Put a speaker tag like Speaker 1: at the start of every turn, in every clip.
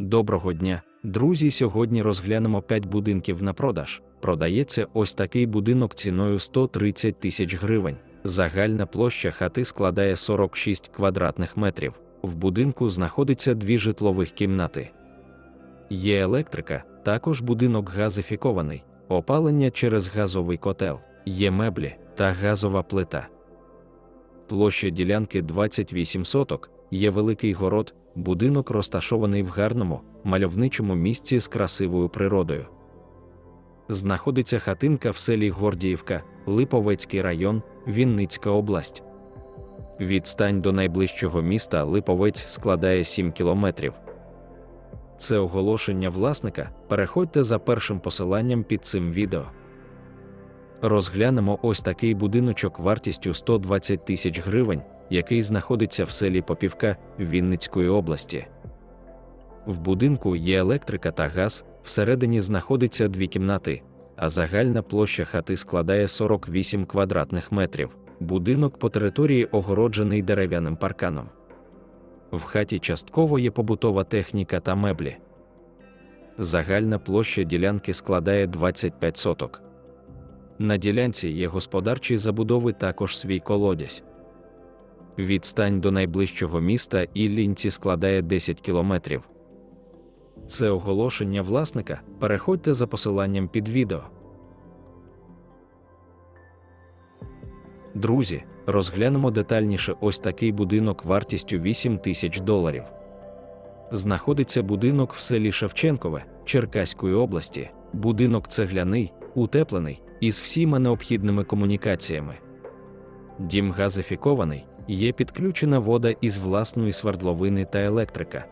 Speaker 1: Доброго дня, друзі. Сьогодні розглянемо 5 будинків на продаж. Продається ось такий будинок ціною 130 тисяч гривень. Загальна площа хати складає 46 квадратних метрів. В будинку знаходиться дві житлових кімнати. Є електрика, також будинок газифікований, опалення через газовий котел, є меблі та газова плита. Площа ділянки 28 соток, є великий город, будинок розташований в гарному, мальовничому місці з красивою природою. Знаходиться хатинка в селі Гордіївка, Липовецький район, Вінницька область. Відстань до найближчого міста Липовець складає 7 кілометрів. Це оголошення власника. Переходьте за першим посиланням під цим відео. Розглянемо ось такий будиночок вартістю 120 тисяч гривень, який знаходиться в селі Попівка Вінницької області. В будинку є електрика та газ, всередині знаходиться дві кімнати, а загальна площа хати складає 48 квадратних метрів. Будинок по території огороджений дерев'яним парканом. В хаті частково є побутова техніка та меблі. Загальна площа ділянки складає 25 соток. На ділянці є господарчі забудови також свій колодязь. Відстань до найближчого міста Іллінці складає 10 кілометрів. Це оголошення власника. Переходьте за посиланням під відео. Друзі, розглянемо детальніше ось такий будинок вартістю 8 тисяч доларів. Знаходиться будинок в селі Шевченкове Черкаської області. Будинок цегляний, утеплений, із всіма необхідними комунікаціями. Дім газифікований, є підключена вода із власної свердловини та електрика.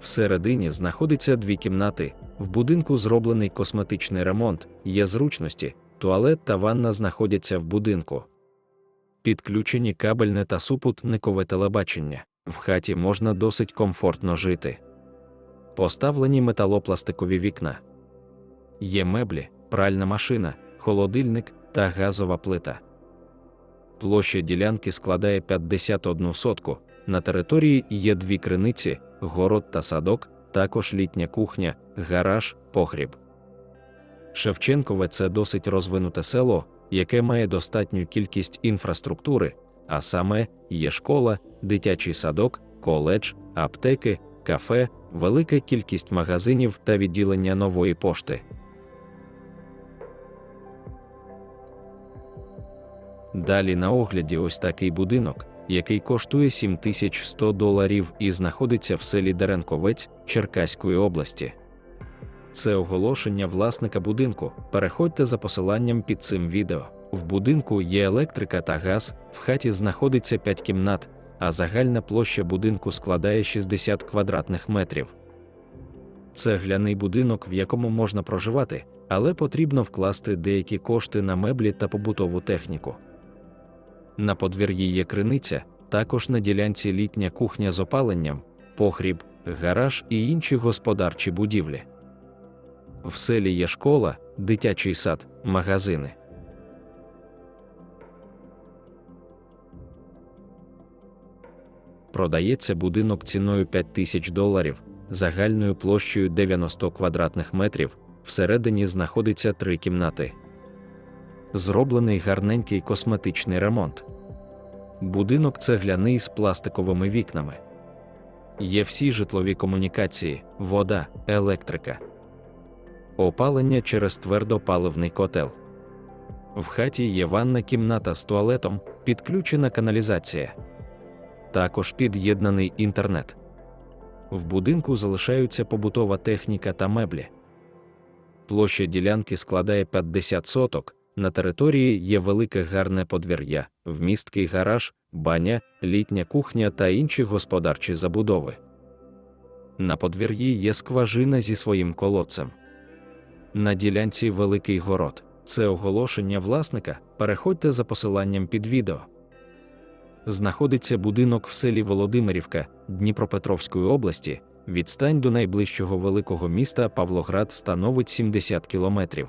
Speaker 1: Всередині знаходиться дві кімнати. В будинку зроблений косметичний ремонт, є зручності, туалет та ванна знаходяться в будинку. Підключені кабельне та супутникове телебачення. В хаті можна досить комфортно жити. Поставлені металопластикові вікна. Є меблі, пральна машина, холодильник та газова плита. Площа ділянки складає 51 сотку. На території є дві криниці, город та садок, також літня кухня, гараж, погріб. Шевченкове це досить розвинуте село, яке має достатню кількість інфраструктури, а саме є школа, дитячий садок, коледж, аптеки, кафе, велика кількість магазинів та відділення нової пошти. Далі на огляді ось такий будинок, який коштує 7100 доларів і знаходиться в селі Деренковець Черкаської області. Це оголошення власника будинку. Переходьте за посиланням під цим відео. В будинку є електрика та газ, в хаті знаходиться 5 кімнат, а загальна площа будинку складає 60 квадратних метрів. Це гляний будинок, в якому можна проживати, але потрібно вкласти деякі кошти на меблі та побутову техніку. На подвір'ї є криниця, також на ділянці літня кухня з опаленням, погріб, гараж і інші господарчі будівлі. В селі є школа, дитячий сад, магазини. Продається будинок ціною 5 тисяч доларів, загальною площею 90 квадратних метрів. Всередині знаходиться три кімнати. Зроблений гарненький косметичний ремонт. Будинок цегляний з пластиковими вікнами. Є всі житлові комунікації, вода, електрика, опалення через твердопаливний котел. В хаті є ванна кімната з туалетом, підключена каналізація. Також під'єднаний інтернет. В будинку залишаються побутова техніка та меблі. Площа ділянки складає 50 соток. На території є велике гарне подвір'я, вмісткий гараж, баня, літня кухня та інші господарчі забудови. На подвір'ї є скважина зі своїм колодцем. На ділянці великий город. Це оголошення власника. Переходьте за посиланням під відео. Знаходиться будинок в селі Володимирівка Дніпропетровської області. Відстань до найближчого великого міста Павлоград становить 70 кілометрів.